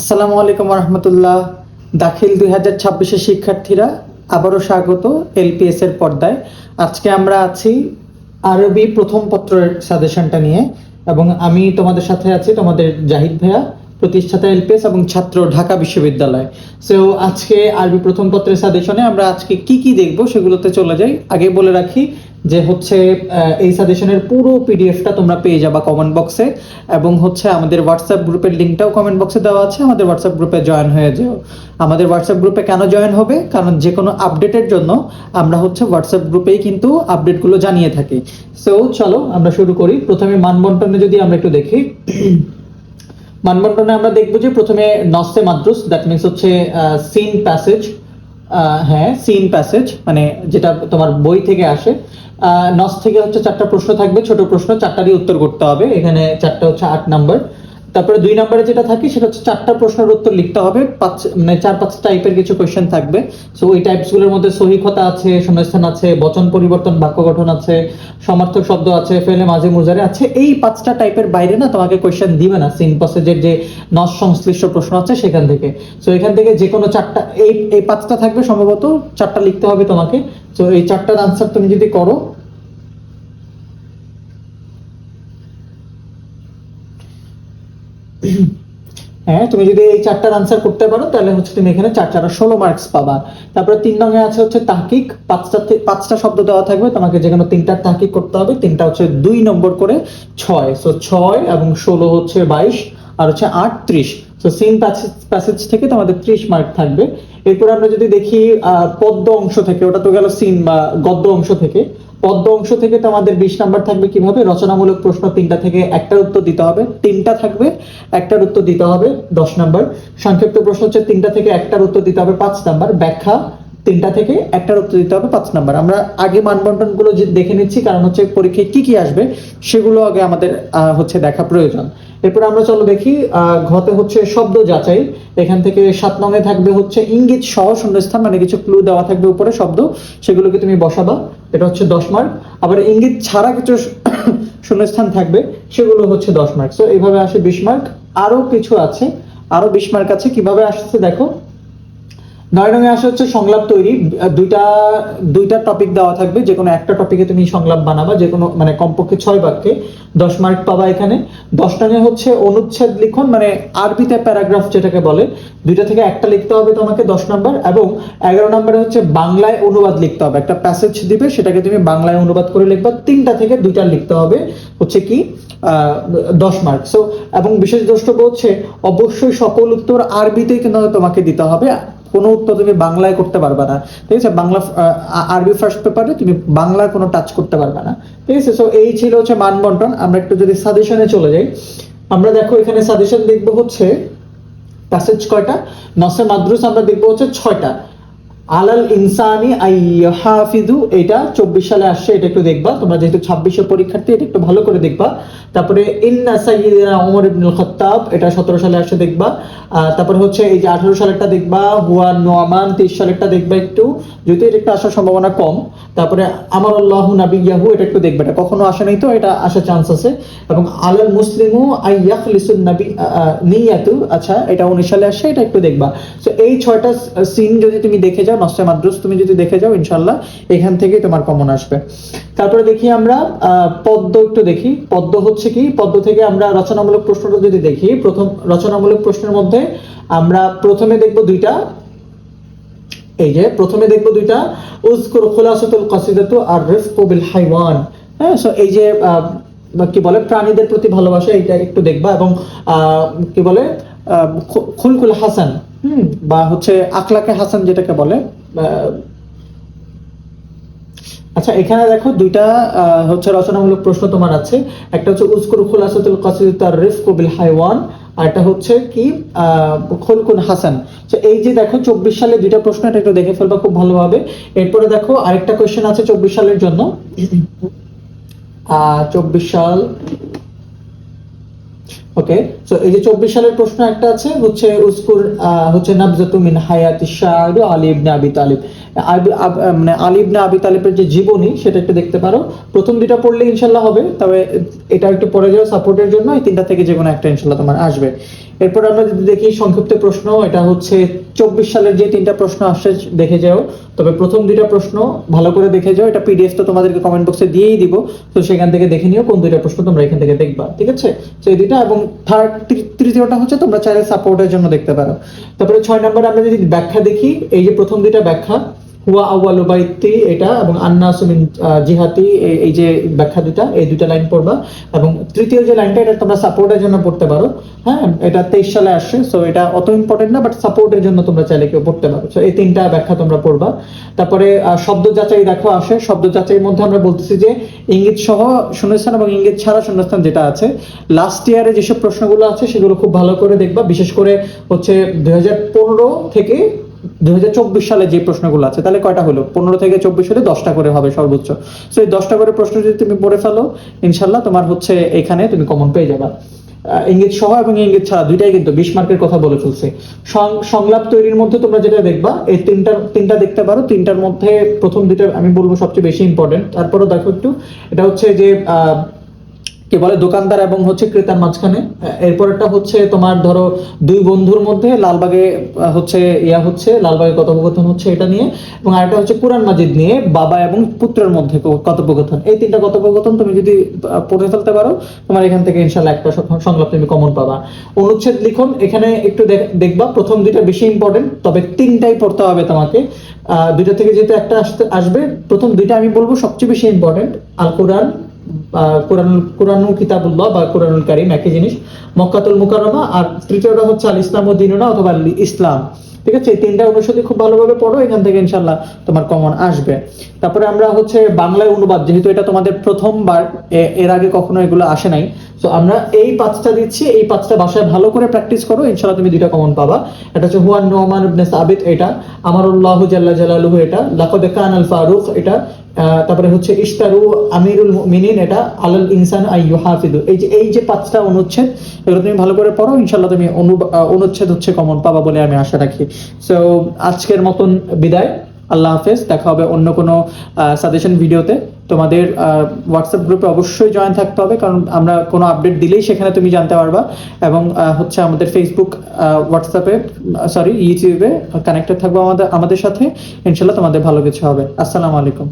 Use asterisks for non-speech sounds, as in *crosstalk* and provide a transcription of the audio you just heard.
আসসালামু আলাইকুম রহমতুল্লাহ দাখিল দুই হাজার ছাব্বিশের শিক্ষার্থীরা, আবারও স্বাগত এলপিএস এর পর্দায়। আজকে আমরা আছি আরবি প্রথম পত্রের সাজেশনটা নিয়ে এবং আমি তোমাদের সাথে আছি তোমাদের জাহিদ ভাইয়া, প্রতিষ্ঠাতা এলপিএস এবং ছাত্র ঢাকা বিশ্ববিদ্যালয়। সো আজকে আরবি প্রথম পত্রের সাজেশনে আমরা আজকে কি কি দেখব সেগুলোতে চলে যাই। আগে বলে রাখি যে হচ্ছে এই সাজেশনের পুরো পিডিএফটা তোমরা পেয়ে যাবা কমেন্ট বক্সে এবং হচ্ছে আমাদের হোয়াটসঅ্যাপ গ্রুপের লিঙ্কটাও কমেন্ট বক্সে দেওয়া আছে। আমাদের হোয়াটসঅ্যাপ গ্রুপে জয়েন হয়ে যাও। আমাদের হোয়াটসঅ্যাপ গ্রুপে কেন জয়েন হবে? কারণ যে কোনো আপডেটের জন্য আমরা হচ্ছে হোয়াটসঅ্যাপ গ্রুপেই কিন্তু আপডেটগুলো জানিয়ে থাকি। সো চলো আমরা শুরু করি। প্রথমে মানবন্টনে যদি আমরা একটু দেখি। মানবন্টনে আমরা দেখব যে প্রথমে নসে মাদ্রুস দ্যাট মিনস হচ্ছে সিন প্যাসেজ হ্যাঁ সিন প্যাসেজ মানে যেটা তোমার বই থেকে আসে। নস থেকে হচ্ছে চারটা প্রশ্ন থাকবে, ছোট প্রশ্ন চারটারই উত্তর করতে হবে। এখানে চারটা হচ্ছে আট নাম্বার তারপরে দুই নম্বরে যেটা থাকে, সেটা হচ্ছে চারটা প্রশ্নের উত্তর লিখতে হবে। পাঁচ মানে চার পাঁচ টাইপের কিছু কোয়েশ্চেন থাকবে। সো ওই টাইপসগুলোর মধ্যে সহিকতা আছে শূন্যস্থান আছে, বচন পরিবর্তন, বাক্য গঠন আছে, সমার্থক শব্দ আছে, ফেলে মাঝে মুজারে আছে। এই পাঁচটা টাইপের বাইরে না তোমাকে কোয়েশ্চেন দিবে না। সিন প্যাসেজের যে নস সংশ্লিষ্ট প্রশ্ন আছে সেখান থেকে। সো এখান থেকে যে কোনো চারটা, এই এই পাঁচটা থাকবে সম্ভবত। চারটা লিখতে হবে তোমাকে। সো এই চারটার আনসার তুমি যদি করো হ্যাঁ তুমি যদি এই চারটার আনসার করতে পারো তাহলে হচ্ছে তুমি এখানে চার চারটা ষোলো মার্কস পাবা। তারপরে তিন রঙে আছে হচ্ছে তাহকিক। পাঁচটা পাঁচটা শব্দ দেওয়া থাকবে তোমাকে যে কোনো তিনটার তাহকিক করতে হবে তিনটা হচ্ছে দুই নম্বর করে ছয়। সো ছয় এবং ষোলো হচ্ছে বাইশ আর হচ্ছে আট ত্রিশ। তো সিন প্যাসেজ থেকে তোমাদের ত্রিশ মার্ক থাকবে। এরপর আমরা যদি দেখি আহ, পদ্য অংশ থেকে ওটা তো গেল সিন বা গদ্য অংশ থেকে। পদ্য অংশ থেকে তোমাদের বিশ নাম্বার থাকবে কীভাবে? রচনামূলক প্রশ্ন তিনটা থেকে একটার উত্তর দিতে হবে। তিনটা থাকবে, একটার উত্তর দিতে হবে দশ নাম্বার। সংক্ষিপ্ত প্রশ্ন হচ্ছে তিনটা থেকে একটার উত্তর দিতে হবে পাঁচ নাম্বার। ব্যাখ্যা তিনটা থেকে একটার উত্তর দিতে হবে পাঁচ নাম্বার। আমরা আগে মানবন্টনগুলো দেখে নিচ্ছি, কারণ হচ্ছে পরীক্ষায় কি কি আসবে, সেগুলো আগে আমাদের হচ্ছে দেখা প্রয়োজন। এরপর আমরা চলো দেখি ঘতে হচ্ছে শব্দ যাচাই। এখান থেকে সাত নঙে থাকবে হচ্ছে ইঙ্গিত সহ শূন্যস্থান মানে কিছু ক্লু দেওয়া থাকবে উপরে শব্দ। সেগুলোকে তুমি বসাবা। এটা হচ্ছে দশ মার্ক আবার ইঙ্গিত ছাড়া কিছু *coughs* শূন্যস্থান থাকবে, সেগুলো হচ্ছে দশ মার্ক তো এইভাবে আসে বিশ মার্ক আরও কিছু আছে, আরও বিশ মার্ক আছে। কীভাবে আসছে দেখো? নয় রঙে আসা হচ্ছে সংলাপ তৈরি। দুইটা দুইটা টপিক দেওয়া থাকবে। যে কোনো একটা টপিকে তুমি সংলাপ বানাবা যে কোনো মানে কমপক্ষে ছয় বাক্যে। দশ মার্ক পাবা এখানে। দশ রঙে হচ্ছে অনুচ্ছেদ লিখন মানে আরবিতে প্যারাগ্রাফ যেটাকে বলে। দুইটা থেকে একটা লিখতে হবে তোমাকে দশ নাম্বার এবং এগারো নম্বরে হচ্ছে বাংলায় অনুবাদ লিখতে হবে। একটা প্যাসেজ দিবে, সেটাকে তুমি বাংলায় অনুবাদ করে লিখবা। তিনটা থেকে দুইটা লিখতে হবে। হচ্ছে কি? দশ মার্ক সো এবং বিশেষ দ্রষ্টব্য হচ্ছে, অবশ্যই সকল উত্তর আরবিতেই কিন্তু তোমাকে দিতে হবে। কোনো উত্তর তুমি বাংলায় করতে পারবে না। ঠিক আছে? বাংলা আরবি ফার্স্ট পেপারে তুমি বাংলা কোনো টাচ করতে পারবে না। ঠিক আছে? সো এই ছিল হচ্ছে মানবন্টন। আমরা একটু যদি সাজেশনে চলে যাই, আমরা দেখো এখানে সাজেশন দেখব হচ্ছে প্যাসেজ কয়টা? নসে মাদ্রুস আমরা দেখব হচ্ছে ছয়টা। আলাল ইনসানি আইহাফিদু এটা চব্বিশ সালে আসছে, এটা একটু দেখবা। তোমরা যেহেতু ছাব্বিশে পরীক্ষার্থী, এটা একটু ভালো করে দেখবা। তারপরে ইন্না সাইয়িদিনা ওমর ইবনুল খাত্তাব, এটা সতেরো সালে আসছে, দেখবা। তারপরে হচ্ছে এই যে আঠারো সালেরটা দেখবা, হুয়া নোয়ামান তেইশ সালেরটা দেখবা একটু। যদি এটা একটু আসার সম্ভাবনা কম, তারপরে আমার আল্লাহ নাবি ইয়াহু এটা একটু দেখবে। এটা কখনো আসে নাই তো, এটা আসার চান্স আছে। এবং আলাল মুসলিমু আইয়াখ লিসুন নাবি নিয়াতু আচ্ছা এটা উনিশ সালে আসছে, এটা একটু দেখবা। তো এই ছয়টা সিন যদি তুমি দেখে যাও নষ্ট মাদ্রাস তুমি যদি দেখে যাও ইনশাল্লাহ এখান থেকে তোমার কমন আসবে। তারপরে দেখি আমরা পদ্ম একটু দেখি। পদ্ম হচ্ছে কি? পদ্ম থেকে আমরা রচনামূলক প্রশ্নটা যদি দেখি, প্রথম রচনামূলক প্রশ্নের মধ্যে আমরা প্রথমে দেখব দুইটা। এই যে, প্রথমে দেখব দুইটা। উজকুর খুলাসাতুল কাসিদাতু আর রিফকু বিল হাইওয়ান। হ্যাঁ সো এই যে কি বলে, প্রাণীদের প্রতি ভালোবাসা এটা একটু দেখবা এবং কি বলে খুলকুল হাসান। বা হচ্ছে আকলাকে হাসান যেটাকে বলে আচ্ছা এখানে দেখো দুইটা হচ্ছে রচনামূলক প্রশ্ন তোমার আছে। একটা হচ্ছে উস্কুর খুলাসাতুল রিফকু বিল হাইওয়ান আর হচ্ছে কি খুলকুন হাসান তো এই যে দেখো, চব্বিশ সালে দুইটা প্রশ্ন, এটা একটু দেখে ফেলবা খুব ভালোভাবে। এরপরে দেখো, আরেকটা কোয়েশ্চেন আছে চব্বিশ সালের জন্য। আহ, চব্বিশ সাল ওকে সো এই যে চব্বিশ সালের প্রশ্ন একটা আছে, হচ্ছে উস্কুর হচ্ছে নাবজাতু মিন হায়াতি আলী ইবনে আবি তালিব। মানে আলী ইবনে আবি তালিবের যে জীবনী, সেটা একটু দেখতে পারো। প্রথম দুইটা পড়লে ইনশাল্লাহ হবে, তবে এটা একটু পড়ে যাও সাপোর্টের জন্য এই তিনটা থেকে যে কোনো একটা ইনশাল্লাহ তোমার আসবে। এরপর আমরা যদি দেখি সংক্ষিপ্ত প্রশ্ন, এটা হচ্ছে চব্বিশ সালের যে তিনটা প্রশ্ন আসছে, দেখে যাও। তবে প্রথম দুইটা প্রশ্ন ভালো করে দেখে যাও। এটা পিডিএফ তো তোমাদেরকে কমেন্ট বক্সে দিয়েই দিব। তো সেখান থেকে দেখে নিও কোন দুইটা প্রশ্ন তোমরা এখান থেকে দেখবা, ঠিক আছে? তো এই দুইটা এবং থার্ড তৃতীয়টা হচ্ছে তোমরা চাইলে সাপোর্টের জন্য দেখতে পারো। তারপরে ছয় নম্বরে আমরা যদি ব্যাখ্যা দেখি, এই যে প্রথম দুইটা ব্যাখ্যা হুয়া এটা, এবং জিহাতি এই যে ব্যাখ্যা দুটা এই দুটা লাইন পড়বা। এবং তৃতীয় যে লাইনটা, এটা তোমরা সাপোর্টের জন্য পড়তে পারো। হ্যাঁ এটা তেইশ সালে আসছে সো এটা অত ইম্পর্টেন্ট না বাট সাপোর্টের জন্য তোমরা চাইলে কেউ পড়তে পারো। সো এই তিনটা ব্যাখ্যা তোমরা পড়বা। তারপরে শব্দ যাচাই দেখো, আসে। শব্দ যাচাইয়ের মধ্যে আমরা বলতেছি যে, ইঙ্গিত সহ শূন্যস্থান এবং ইঙ্গিত ছাড়া শূন্যস্থান যেটা আছে লাস্ট ইয়ারে যেসব প্রশ্নগুলো আছে, সেগুলো খুব ভালো করে দেখবা। বিশেষ করে হচ্ছে দুই হাজার পনেরো থেকে দুই সালে যে প্রশ্নগুলো আছে, তাহলে কয়টা হলো? পনেরো থেকে চব্বিশ হলে দশটা করে হবে সর্বোচ্চ। তো এই দশটা করে প্রশ্ন যদি তুমি পড়ে ফেলো ইনশাল্লাহ তোমার হচ্ছে এখানে তুমি কমন পেয়ে যাবা। ইঙ্গিত সহ এবং ইঙ্গিত ছাড়া দুইটাই কিন্তু বিশ মার্কের কথা বলে ফেলছে। সং- সংলাপ তৈরির মধ্যে তোমরা যেটা দেখবা, এই তিনটা তিনটা দেখতে পারো। তিনটার মধ্যে প্রথম দুইটা আমি বলব সবচেয়ে বেশি ইম্পর্টেন্ট তারপরও দেখো একটু, এটা হচ্ছে যে কে বলে দোকানদার এবং হচ্ছে ক্রেতার মাঝখানে। এরপরটা হচ্ছে তোমার ধরো দুই বন্ধুর মধ্যে লালবাগে হচ্ছে ইয়া হচ্ছে লালবাগে কথোপকথন হচ্ছে এটা নিয়ে। এবং আরেকটা হচ্ছে কোরআন মাজিদ নিয়ে বাবা এবং পুত্রের মধ্যে কথোপকথন। এই তিনটা কথোপকথন তুমি যদি পড়ে ফেলতে পারো তোমার এখান থেকে ইনশাল্লাহ একটা সংলাপ তুমি কমন পাবা। অনুচ্ছেদ লিখন এখানে একটু দেখ- দেখবা প্রথম দুইটা বেশি ইম্পর্টেন্ট তবে তিনটাই পড়তে হবে তোমাকে। আহ, দুইটা থেকে যেহেতু একটা আসতে আসবে প্রথম দুইটা আমি বলব সবচেয়ে বেশি ইম্পর্টেন্ট আল কোরআন কোরআনুল কিতাবুল্লাহ বা কোরআনুল কারিম একই জিনিস। মক্কাতুল মুকাররমা আর তৃতীয়টা হচ্ছে আল ইসলাম ও দিনুনা অথবা ইসলাম। ঠিক আছে? তিনটা খুব ভালোভাবে পড়ো, এখান থেকে ইনশাল্লাহ তোমার কমন আসবে। তারপরে আমরা হচ্ছে বাংলায় অনুবাদ, যেহেতু এটা তোমাদের প্রথমবার এর আগে কখনো এগুলো আসে নাই। তো আমরা এই পাঁচটা দিচ্ছি, এই পাঁচটা ভাষায় ভালো করে প্র্যাকটিস করো ইনশাল্লাহ তুমি দুইটা কমন পাবা। এটা হচ্ছে হুয়ান নোমান সাবিত, এটা। আমারুল্লাহ জাল্লা জালালুহু, এটা। লাকাদ কান আল এটা। তারপরে হচ্ছে ইস্তারু আমিরুল মিনিন এটা আলাল ইনসান আই ইউহাফিদু। এই যে এই যে পাঁচটা অনুচ্ছেদ, এগুলো তুমি ভালো করে পড়ো ইনশাল্লাহ তুমি অনু- অনুচ্ছেদ হচ্ছে কমন পাবা বলে আমি আশা রাখি। সো আজকের মতন বিদায়। আল্লাহ হাফেজ, দেখা হবে অন্য কোনো সাজেশন ভিডিওতে। তোমাদের হোয়াটসঅ্যাপ গ্রুপে অবশ্যই জয়েন থাকতে হবে, কারণ আমরা কোনো আপডেট দিলেই সেখানে তুমি জানতে পারবা। এবং হচ্ছে আমাদের ফেসবুক হোয়াটসঅ্যাপে সরি ইউটিউবে কানেক্টেড থাকব আমাদের আমাদের সাথে। ইনশাল্লাহ তোমাদের ভালো কিছু হবে। আসসালামু আলাইকুম।